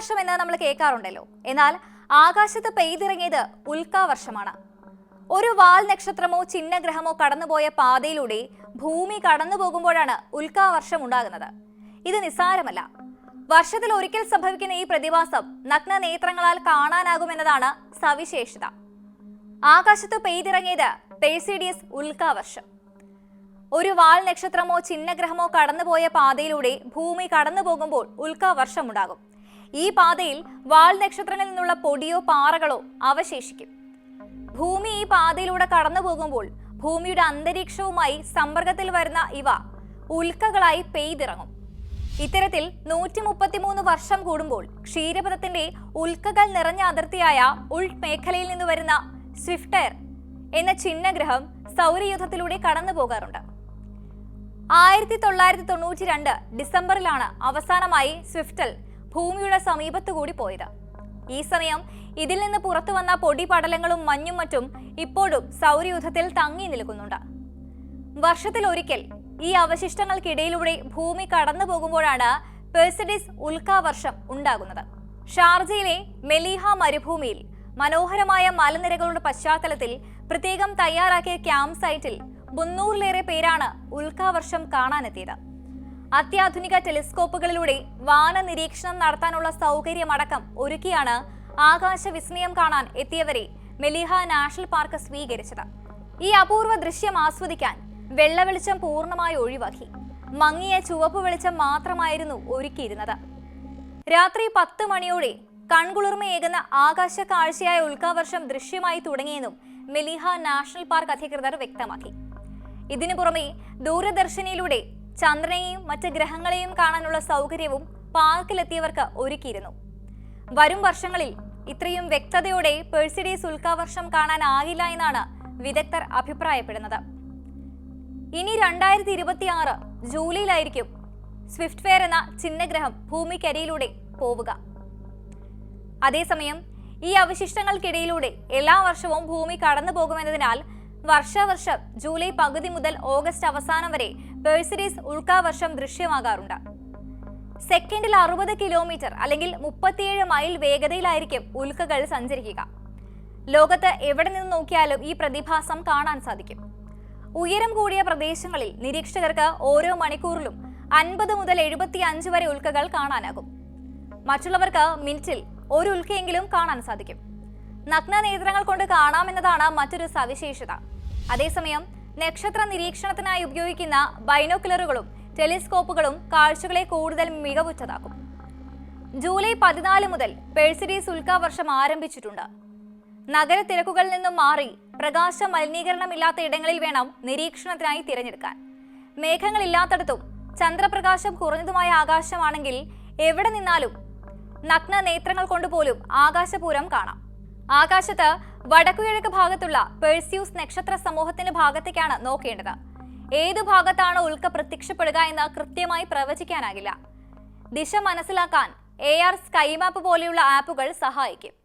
വർഷം എന്ന് നമ്മൾ കേൾക്കാറുണ്ടല്ലോ. എന്നാൽ ആകാശത്ത് പെയ്തിറങ്ങിയത് ഉൽക്കാവർഷമാണ്. ഒരു വാൽ നക്ഷത്രമോ ചിഹ്നഗ്രഹമോ കടന്നുപോയ പാതയിലൂടെ ഭൂമി കടന്നു പോകുമ്പോഴാണ് ഉൽക്കാവർഷം ഉണ്ടാകുന്നത്. ഇത് നിസ്സാരമല്ല. വർഷത്തിൽ ഒരിക്കൽ സംഭവിക്കുന്ന ഈ പ്രതിഭാസം നഗ്ന നേത്രങ്ങളാൽ കാണാനാകുമെന്നതാണ് സവിശേഷത. ആകാശത്ത് പെയ്തിറങ്ങിയത് പെഴ്സിഡിയസ് ഉൽക്കാവർഷം. ഒരു വാൽ നക്ഷത്രമോ ചിഹ്നഗ്രഹമോ കടന്നുപോയ പാതയിലൂടെ ഭൂമി കടന്നു പോകുമ്പോൾ ഉൽക്കാവർഷമുണ്ടാകും ഈ പാതയിൽ വാൽ നക്ഷത്രങ്ങളിൽ നിന്നുള്ള പൊടിയോ പാറകളോ അവശേഷിക്കും. ഭൂമി ഈ പാതയിലൂടെ കടന്നു പോകുമ്പോൾ ഭൂമിയുടെ അന്തരീക്ഷവുമായി സമ്പർക്കത്തിൽ വരുന്ന ഇവ ഉൽക്കകളായി പെയ്തിറങ്ങും. ഇത്തരത്തിൽ നൂറ്റി മുപ്പത്തിമൂന്ന് വർഷം കൂടുമ്പോൾ ക്ഷീരപഥത്തിന്റെ ഉൽക്കകൾ നിറഞ്ഞ അതിർത്തിയായ ഉൾമേഖലയിൽ നിന്ന് വരുന്ന സ്വിഫ്റ്റർ എന്ന ചിഹ്നഗ്രഹം സൗരയൂഥത്തിലൂടെ കടന്നു പോകാറുണ്ട്. ആയിരത്തി തൊള്ളായിരത്തി തൊണ്ണൂറ്റി രണ്ട് ഡിസംബറിലാണ് അവസാനമായി സ്വിഫ്റ്റൽ ഭൂമിയുടെ സമീപത്തു കൂടി പോയത്. ഈ സമയം ഇതിൽ നിന്ന് പുറത്തു വന്ന പൊടിപടലങ്ങളും മഞ്ഞും മറ്റും ഇപ്പോഴും സൗരയൂഥത്തിൽ തങ്ങി നിൽക്കുന്നുണ്ട്. വർഷത്തിൽ ഒരിക്കൽ ഈ അവശിഷ്ടങ്ങൾക്കിടയിലൂടെ ഭൂമി കടന്നു പോകുമ്പോഴാണ് പെർസിഡിസ് ഉൽക്കാവർഷം ഉണ്ടാകുന്നത്. ഷാർജയിലെ മെലീഹ മരുഭൂമിയിൽ മനോഹരമായ മലനിരകളുടെ പശ്ചാത്തലത്തിൽ പ്രത്യേകം തയ്യാറാക്കിയ ക്യാമ്പ് സൈറ്റിൽ മുന്നൂറിലേറെ പേരാണ് ഉൽക്കാവർഷം കാണാനെത്തിയത്. അത്യാധുനിക ടെലിസ്കോപ്പുകളിലൂടെ വാന നിരീക്ഷണം നടത്താനുള്ള സൗകര്യമടക്കം ഒരുക്കിയാണ് ആകാശ വിസ്മയം കാണാൻ എത്തിയവരെ മെലിഹ നാഷണൽ പാർക്ക് സ്വീകരിച്ചത്. ഈ അപൂർവ ദൃശ്യം ആസ്വദിക്കാൻ വെള്ളവെളിച്ചം പൂർണമായി ഒഴിവാക്കി. മങ്ങിയ ചുവപ്പ് വെളിച്ചം മാത്രമായിരുന്നു ഒരുക്കിയിരുന്നത്. രാത്രി പത്ത് മണിയോടെ കൺകുളിർമയേകുന്ന ആകാശ കാഴ്ചയായ ഉൽക്കാവർഷം ദൃശ്യമായി തുടങ്ങിയെന്നും മെലിഹ നാഷണൽ പാർക്ക് അധികൃതർ വ്യക്തമാക്കി. ഇതിനു പുറമെ ദൂരദർശനിയിലൂടെ ചന്ദ്രനെയും മറ്റ് ഗ്രഹങ്ങളെയും കാണാനുള്ള സൗകര്യവും പാർക്കിലെത്തിയവർക്ക് ഒരുക്കിയിരുന്നു. വരും വർഷങ്ങളിൽ ഇത്രയും വ്യക്തതയോടെ പെഴ്സിഡീസ് ഉൽക്കാവർഷം കാണാനാകില്ല എന്നാണ് വിദഗ്ധർ അഭിപ്രായപ്പെടുന്നത്. ഇനി രണ്ടായിരത്തി ഇരുപത്തി ആറ് ജൂലൈയിലായിരിക്കും സ്വിഫ്റ്റ് ഫെയർ എന്ന ചിഹ്നഗ്രഹം ഭൂമിക്കരിയിലൂടെ പോവുക. അതേസമയം ഈ അവശിഷ്ടങ്ങൾക്കിടയിലൂടെ എല്ലാ വർഷവും ഭൂമി കടന്നു പോകുമെന്നതിനാൽ വർഷാവർഷം ജൂലൈ പകുതി മുതൽ ഓഗസ്റ്റ് അവസാനം വരെ പേഴ്സിഡീസ് ഉൾക്കാവർഷം ദൃശ്യമാകാറുണ്ട്. സെക്കൻഡിൽ അറുപത് കിലോമീറ്റർ അല്ലെങ്കിൽ മുപ്പത്തിയേഴ് മൈൽ വേഗതയിലായിരിക്കും ഉൽക്കകൾ സഞ്ചരിക്കുക. ലോകത്ത് എവിടെ നിന്ന് നോക്കിയാലും ഈ പ്രതിഭാസം കാണാൻ സാധിക്കും. ഉയരം കൂടിയ പ്രദേശങ്ങളിൽ നിരീക്ഷകർക്ക് ഓരോ മണിക്കൂറിലും അൻപത് മുതൽ എഴുപത്തി അഞ്ച് വരെ ഉൽക്കകൾ കാണാനാകും. മറ്റുള്ളവർക്ക് മിനിറ്റിൽ ഒരു ഉൽക്കയെങ്കിലും കാണാൻ സാധിക്കും. നഗ്ന നേത്രങ്ങൾ കൊണ്ട് കാണാമെന്നതാണ് മറ്റൊരു സവിശേഷത. അതേസമയം നക്ഷത്ര നിരീക്ഷണത്തിനായി ഉപയോഗിക്കുന്ന ബൈനോക്കുലറുകളും ടെലിസ്കോപ്പുകളും കാഴ്ചകളെ കൂടുതൽ മികവുറ്റതാക്കും. ജൂലൈ പതിനാല് മുതൽ പേഴ്സിഡീസ് ഉൽക്കാവർഷം ആരംഭിച്ചിട്ടുണ്ട്. നഗര തിരക്കുകളിൽ നിന്നും മാറി പ്രകാശ മലിനീകരണമില്ലാത്ത ഇടങ്ങളിൽ വേണം നിരീക്ഷണത്തിനായി തിരഞ്ഞെടുക്കാൻ. മേഘങ്ങളില്ലാത്തടത്തും ചന്ദ്രപ്രകാശം കുറഞ്ഞതുമായ ആകാശമാണെങ്കിൽ എവിടെ നിന്നാലും നഗ്ന നേത്രങ്ങൾ കൊണ്ടുപോലും ആകാശപൂരം കാണാം. ആകാശത്ത് വടക്കുകിഴക്ക് ഭാഗത്തുള്ള പെഴ്സ്യൂസ് നക്ഷത്ര സമൂഹത്തിന്റെ ഭാഗത്തേക്കാണ് നോക്കേണ്ടത്. ഏതു ഭാഗത്താണ് ഉൽക്ക പ്രത്യക്ഷപ്പെടുക എന്ന് കൃത്യമായി പ്രവചിക്കാനാകില്ല. ദിശ മനസ്സിലാക്കാൻ എ ആർ സ്കൈ മാപ്പ് പോലെയുള്ള ആപ്പുകൾ സഹായിക്കും.